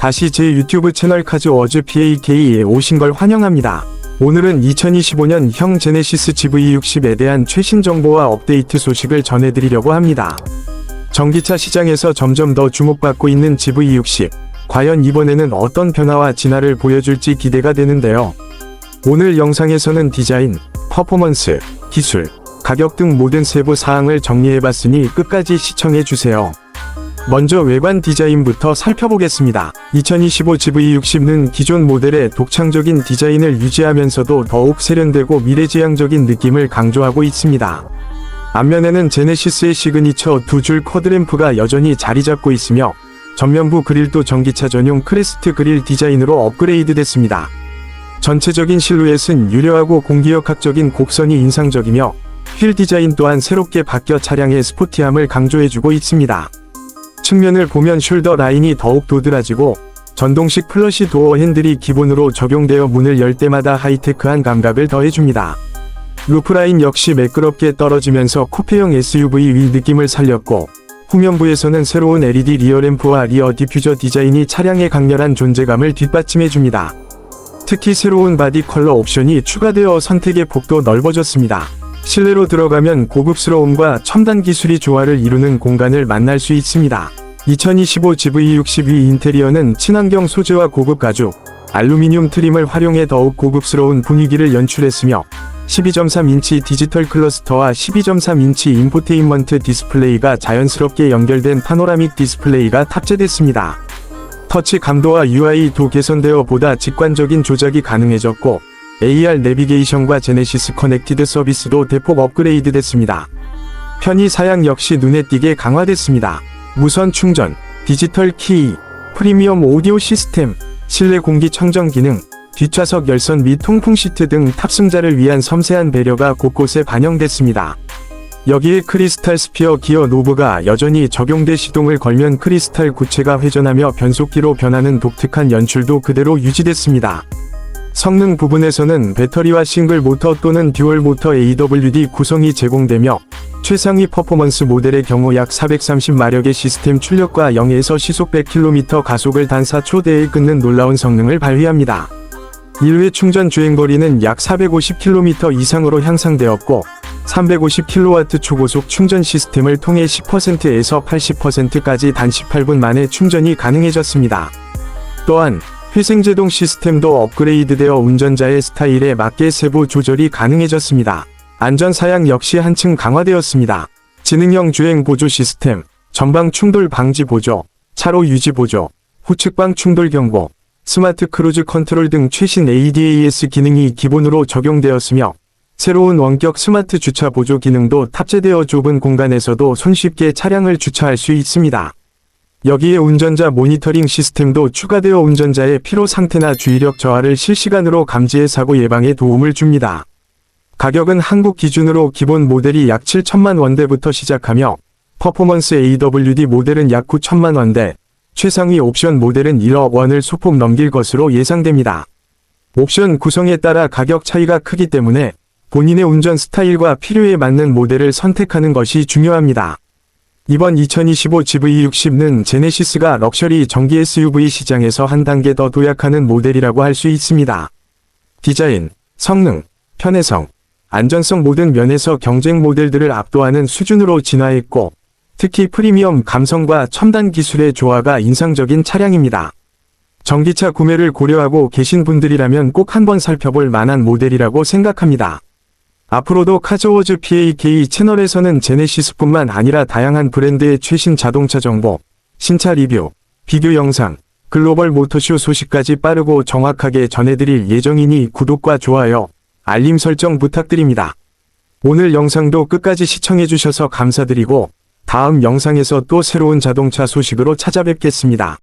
다시 제 유튜브 채널 카즈 워즈 PAK에 오신 걸 환영합니다. 오늘은 2025년 형 제네시스 GV60에 대한 최신 정보와 업데이트 소식을 전해드리려고 합니다. 전기차 시장에서 점점 더 주목받고 있는 GV60. 과연 이번에는 어떤 변화와 진화를 보여줄지 기대가 되는데요. 오늘 영상에서는 디자인, 퍼포먼스, 기술, 가격 등 모든 세부 사항을 정리해봤으니 끝까지 시청해주세요. 먼저 외관 디자인부터 살펴보겠습니다. 2025 GV60는 기존 모델의 독창적인 디자인을 유지하면서도 더욱 세련되고 미래지향적인 느낌을 강조하고 있습니다. 앞면에는 제네시스의 시그니처 두 줄 쿼드램프가 여전히 자리 잡고 있으며 전면부 그릴도 전기차 전용 크레스트 그릴 디자인으로 업그레이드 됐습니다. 전체적인 실루엣은 유려하고 공기역학적인 곡선이 인상적이며 휠 디자인 또한 새롭게 바뀌어 차량의 스포티함을 강조해주고 있습니다. 측면을 보면 숄더 라인이 더욱 도드라지고 전동식 플러시 도어 핸들이 기본으로 적용되어 문을 열 때마다 하이테크한 감각을 더해줍니다. 루프라인 역시 매끄럽게 떨어지면서 쿠페형 SUV 위 느낌을 살렸고 후면부에서는 새로운 LED 리어램프와 리어 디퓨저 디자인이 차량의 강렬한 존재감을 뒷받침해줍니다. 특히 새로운 바디 컬러 옵션이 추가되어 선택의 폭도 넓어졌습니다. 실내로 들어가면 고급스러움과 첨단 기술이 조화를 이루는 공간을 만날 수 있습니다. 2025 GV62 인테리어는 친환경 소재와 고급 가죽, 알루미늄 트림을 활용해 더욱 고급스러운 분위기를 연출했으며 12.3인치 디지털 클러스터와 12.3인치 인포테인먼트 디스플레이가 자연스럽게 연결된 파노라믹 디스플레이가 탑재됐습니다. 터치 감도와 UI도 개선되어 보다 직관적인 조작이 가능해졌고 AR 내비게이션과 제네시스 커넥티드 서비스도 대폭 업그레이드 됐습니다. 편의 사양 역시 눈에 띄게 강화됐습니다. 무선 충전, 디지털 키, 프리미엄 오디오 시스템, 실내 공기 청정 기능, 뒷좌석 열선 및 통풍 시트 등 탑승자를 위한 섬세한 배려가 곳곳에 반영됐습니다. 여기에 크리스탈 스피어 기어 노브가 여전히 적용돼 시동을 걸면 크리스탈 구체가 회전하며 변속기로 변하는 독특한 연출도 그대로 유지됐습니다. 성능 부분에서는 배터리와 싱글 모터 또는 듀얼 모터 AWD 구성이 제공되며 최상위 퍼포먼스 모델의 경우 약 430마력의 시스템 출력과 0에서 시속 100km 가속을 단 4초 대에 끊는 놀라운 성능을 발휘합니다. 1회 충전 주행거리는 약 450km 이상으로 향상되었고 350kW 초고속 충전 시스템을 통해 10%에서 80%까지 단 18분 만에 충전이 가능해졌습니다. 또한 회생제동 시스템도 업그레이드되어 운전자의 스타일에 맞게 세부 조절이 가능해졌습니다. 안전 사양 역시 한층 강화되었습니다. 지능형 주행 보조 시스템, 전방 충돌 방지 보조, 차로 유지 보조, 후측방 충돌 경보, 스마트 크루즈 컨트롤 등 최신 ADAS 기능이 기본으로 적용되었으며 새로운 원격 스마트 주차 보조 기능도 탑재되어 좁은 공간에서도 손쉽게 차량을 주차할 수 있습니다. 여기에 운전자 모니터링 시스템도 추가되어 운전자의 피로 상태나 주의력 저하를 실시간으로 감지해 사고 예방에 도움을 줍니다. 가격은 한국 기준으로 기본 모델이 약 7천만 원대부터 시작하며 퍼포먼스 AWD 모델은 약 9천만 원대, 최상위 옵션 모델은 1억 원을 소폭 넘길 것으로 예상됩니다. 옵션 구성에 따라 가격 차이가 크기 때문에 본인의 운전 스타일과 필요에 맞는 모델을 선택하는 것이 중요합니다. 이번 2025 GV60는 제네시스가 럭셔리 전기 SUV 시장에서 한 단계 더 도약하는 모델이라고 할 수 있습니다. 디자인, 성능, 편의성, 안전성 모든 면에서 경쟁 모델들을 압도하는 수준으로 진화했고, 특히 프리미엄 감성과 첨단 기술의 조화가 인상적인 차량입니다. 전기차 구매를 고려하고 계신 분들이라면 꼭 한번 살펴볼 만한 모델이라고 생각합니다. 앞으로도 카즈워즈 PAK 채널에서는 제네시스뿐만 아니라 다양한 브랜드의 최신 자동차 정보, 신차 리뷰, 비교 영상, 글로벌 모터쇼 소식까지 빠르고 정확하게 전해드릴 예정이니 구독과 좋아요, 알림 설정 부탁드립니다. 오늘 영상도 끝까지 시청해주셔서 감사드리고 다음 영상에서 또 새로운 자동차 소식으로 찾아뵙겠습니다.